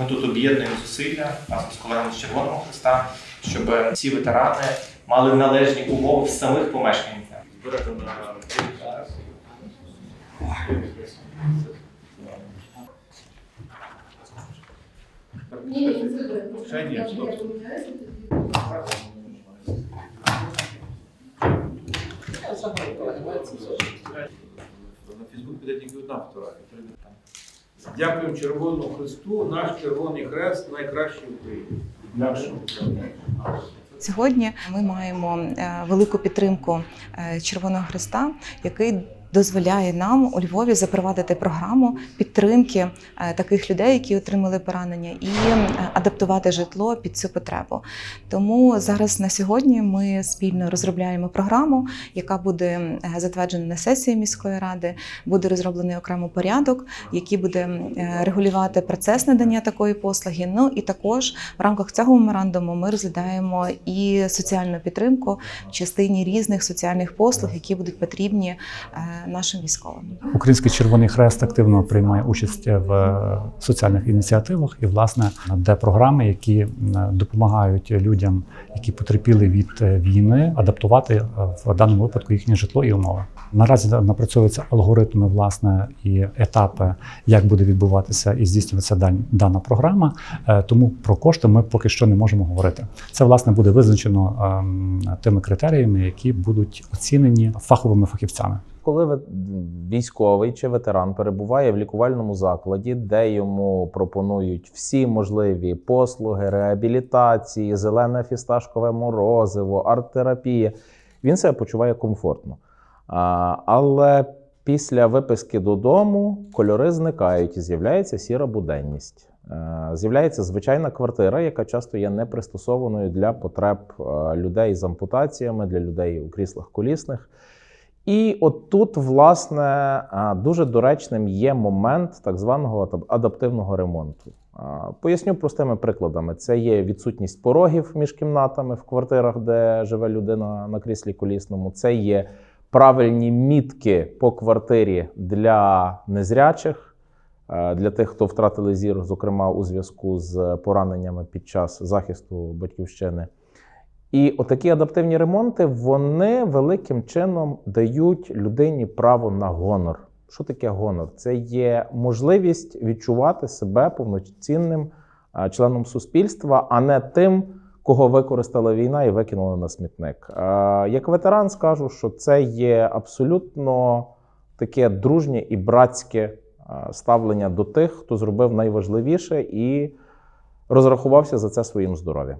Ми тут об'єднуємо зусилля разом з колегами з Червоного Христа, щоб всі ветерани мали належні умови в самих помешканнях. На Ні, ні, не заберемо. Ще ні, Я стоп. помиляюся, На Фейсбук піде тільки одна фотографія. Дякуємо Червоному Христу, наш Червоний Хрест найкращий в Україні. Сьогодні ми маємо е, велику підтримку е, Червоного Христа, який дозволяє нам у Львові запровадити програму підтримки е, таких людей, які отримали поранення, і е, адаптувати житло під цю потребу. Тому зараз на сьогодні ми спільно розробляємо програму, яка буде затверджена на сесії міської ради. Буде розроблений окремо порядок, який буде е, регулювати процес надання такої послуги. Ну і також в рамках цього меморандуму ми розглядаємо і соціальну підтримку в частині різних соціальних послуг, які будуть потрібні нашим військовим. Український Червоний Хрест активно приймає участь в е, соціальних ініціативах і, власне, де програми, які допомагають людям, які потерпіли від е, війни, адаптувати е, в даному випадку їхнє житло і умови. Наразі напрацьовуються алгоритми, власне, і етапи, як буде відбуватися і здійснюватися дан- дана програма. Е, Тому про кошти ми поки що не можемо говорити. Це власне буде визначено ем, тими критеріями, які будуть оцінені фаховими фахівцями. Коли військовий чи ветеран перебуває в лікувальному закладі, де йому пропонують всі можливі послуги, реабілітації, зелене фісташкове морозиво, арт-терапія, він себе почуває комфортно. А, Але після виписки додому кольори зникають і з'являється сіра буденність. Е, З'являється звичайна квартира, яка часто є непристосованою для потреб е, людей з ампутаціями, для людей у кріслах колісних. І от тут, власне, дуже доречним є момент так званого адап- адаптивного ремонту. Поясню простими прикладами: це є відсутність порогів між кімнатами в квартирах, де живе людина на кріслі колісному. Це є правильні мітки по квартирі для незрячих, для тих, хто втратили зір, зокрема у зв'язку з пораненнями під час захисту батьківщини. І отакі адаптивні ремонти вони великим чином дають людині право на гонор. Що таке гонор? Це є можливість відчувати себе повноцінним членом суспільства, а не тим, кого використала війна і викинула на смітник. Як ветеран скажу, що це є абсолютно таке дружнє і братське ставлення до тих, хто зробив найважливіше і розрахувався за це своїм здоров'ям.